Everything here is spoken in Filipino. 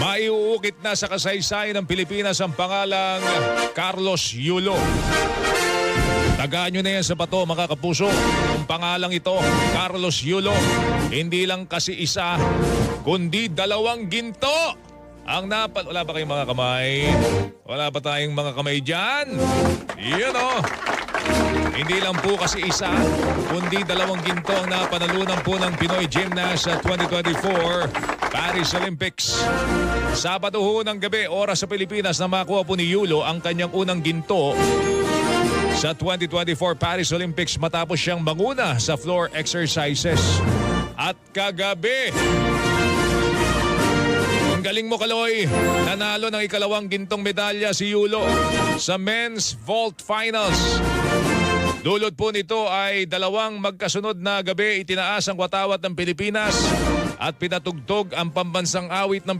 Maiuukit na sa kasaysayan ng Pilipinas ang pangalang Carlos Yulo. Tagaan nyo na yan sa bato mga kapuso. Ang pangalang ito, Carlos Yulo. Hindi lang kasi isa, kundi dalawang ginto. Ang napal... Wala ba kayong mga kamay? Wala ba tayong mga kamay dyan? Yun o. Hindi lang po kasi isa, kundi dalawang ginto ang napanalunan po ng Pinoy Gymnast sa 2024 Paris Olympics. Sabado ho ng gabi, oras sa Pilipinas na makuha po ni Yulo ang kanyang unang ginto sa 2024 Paris Olympics matapos siyang manguna sa floor exercises. At kagabi, galing mo Kaloy, nanalo ng ikalawang gintong medalya si Yulo sa men's vault finals. Dulot po nito ay dalawang magkasunod na gabi itinaas ang watawat ng Pilipinas at pinatugtog ang pambansang awit ng